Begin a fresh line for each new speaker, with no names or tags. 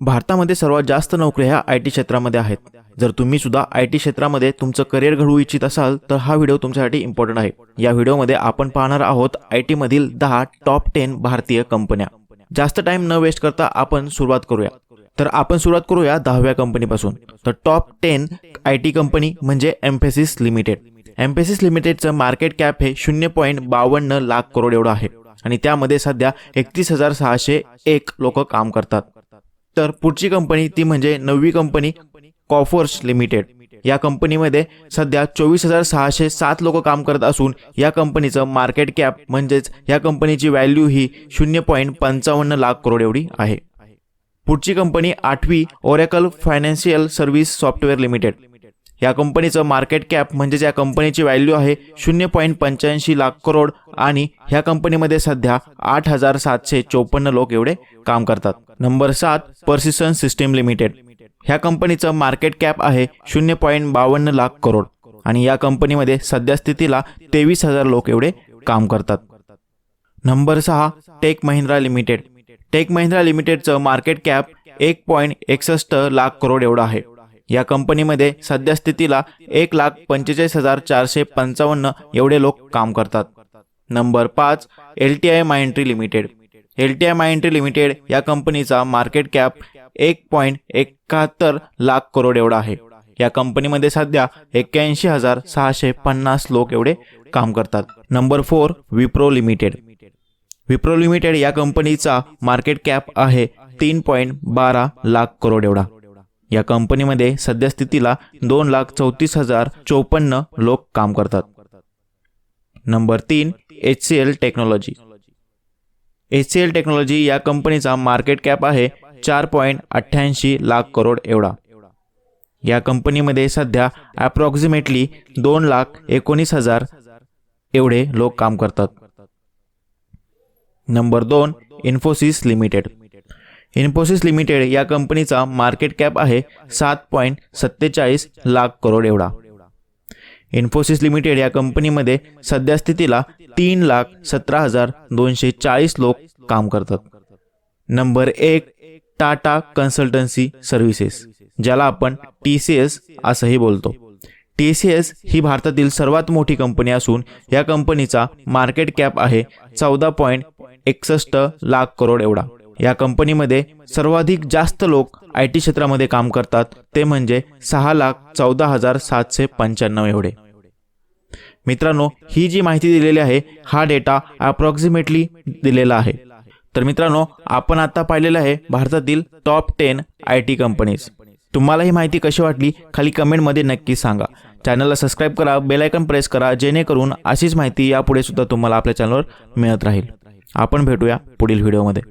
भारतामध्ये सर्वात जास्त नोकऱ्या ह्या आय टी क्षेत्रामध्ये आहेत. जर तुम्ही सुद्धा आय टी क्षेत्रामध्ये तुमचं करिअर घडवू इच्छित असाल तर हा व्हिडिओ तुमच्यासाठी इम्पॉर्टंट आहे. या व्हिडिओमध्ये आपण पाहणार आहोत आय टीमधील दहा टॉप टेन भारतीय कंपन्या. जास्त टाइम न वेस्ट करता आपण सुरुवात करूया. तर आपण सुरुवात करूया दहाव्या कंपनीपासून. तर top ten I T company म्हणजे एम्फेसिस लिमिटेड एम्फेसिस लिमिटेडचं मार्केट कॅप हे शून्य पॉईंट बावन्न लाख करोड एवढं आहे. आणि त्यामध्ये सध्या एकतीस हजार सहाशे एक लोक काम करतात. तर पुढची कंपनी ती म्हणजे नववी कंपनी कॉफोर्स लिमिटेड. या कंपनीमध्ये सध्या चोवीस हजार सहाशे सात लोक काम करत असून या कंपनीचं मार्केट कॅप म्हणजेच या कंपनीची व्हॅल्यू ही शून्य पॉईंट पंचावन्न लाख करोड एवढी आहे. पुढची कंपनी आठवी Oracle financial service software limited. या कंपनीचं मार्केट कॅप म्हणजेच या कंपनीची व्हॅल्यू आहे शून्य पॉईंट पंच्याऐंशी लाख करोड आणि ह्या कंपनीमध्ये सध्या आठ हजार सातशे चोपन्न लोक एवढे काम करतात. नंबर सात पर्सिसन सिस्टीम लिमिटेड ह्या कंपनीचं मार्केट कॅप आहे शून्य पॉईंट बावन्न लाख करोड आणि या कंपनीमध्ये सध्या स्थितीला तेवीस हजार लोक एवढे काम करतात. नंबर सहा tech Mahindra limited tech Mahindra लिमिटेडचं market cap एक पॉईंट एकसष्ट लाख करोड एवढं आहे. या कंपनीमध्ये सध्या स्थितीला एक लाख पंचेचाळीस हजार चारशे पंचावन्न एवढे लोक काम करतात. नंबर पाच L T I Mindtree limited. L T I Mindtree limited या कंपनीचा मार्केट कॅप एक पॉईंट एकाहत्तर लाख करोड एवढा आहे. या कंपनीमध्ये सध्या एक्क्याऐंशी हजार सहाशे पन्नास लोक एवढे काम करतात. Number four Wipro limited. Wipro limited या कंपनीचा मार्केट कॅप आहे तीन पॉईंट बारा लाख करोड एवढा. या कंपनीमध्ये सध्या स्थितीला दोन लाख चौतीस हजार चोपन्न लोक काम करतात. नंबर तीन H C L technology H C L technology या कंपनीचा मार्केट कॅप आहे चार पॉईंट अठ्ठ्याऐंशी लाख करोड एवढा. या कंपनीमध्ये सध्या अप्रॉक्सिमेटली दोन लाख एकोणीस हजार एवढे लोक काम करतात. नंबर दोन इन्फोसिस लिमिटेड इन्फोसिस लिमिटेड या कंपनीचा मार्केट कॅप आहे सात पॉईंट सत्तेचाळीस लाख करोड एवढा. इन्फोसिस लिमिटेड या कंपनीमध्ये सध्या स्थितीला तीन लाख सतरा हजार दोनशे चाळीस लोक काम करतात. नंबर एक टाटा कन्सल्टन्सी सर्व्हिसेस ज्याला आपण टी सी एस असंही बोलतो. टी सी एस ही भारतातील सर्वात मोठी कंपनी असून या कंपनीचा मार्केट कॅप आहे चौदा पॉईंट एकसष्ट लाख करोड एवढा. या कंपनीमध्ये सर्वाधिक जास्त लोक आय टी क्षेत्रामध्ये काम करतात. ते म्हणजे सहा लाख चौदा हजार सातशे पंच्याण्णव एवढे. मित्रांनो ही जी माहिती दिलेली आहे हा डेटा अप्रॉक्सिमेटली दिलेला आहे. तर मित्रांनो आपण आता पाहिलेलं आहे भारतातील top ten I T companies तुम्हाला ही माहिती कशी वाटली खाली कमेंटमध्ये नक्की सांगा. चॅनलला सबस्क्राईब करा बेलायकन प्रेस करा जेणेकरून अशीच माहिती यापुढे सुद्धा तुम्हाला आपल्या चॅनलवर मिळत राहील. आपण भेटूया पुढील व्हिडिओमध्ये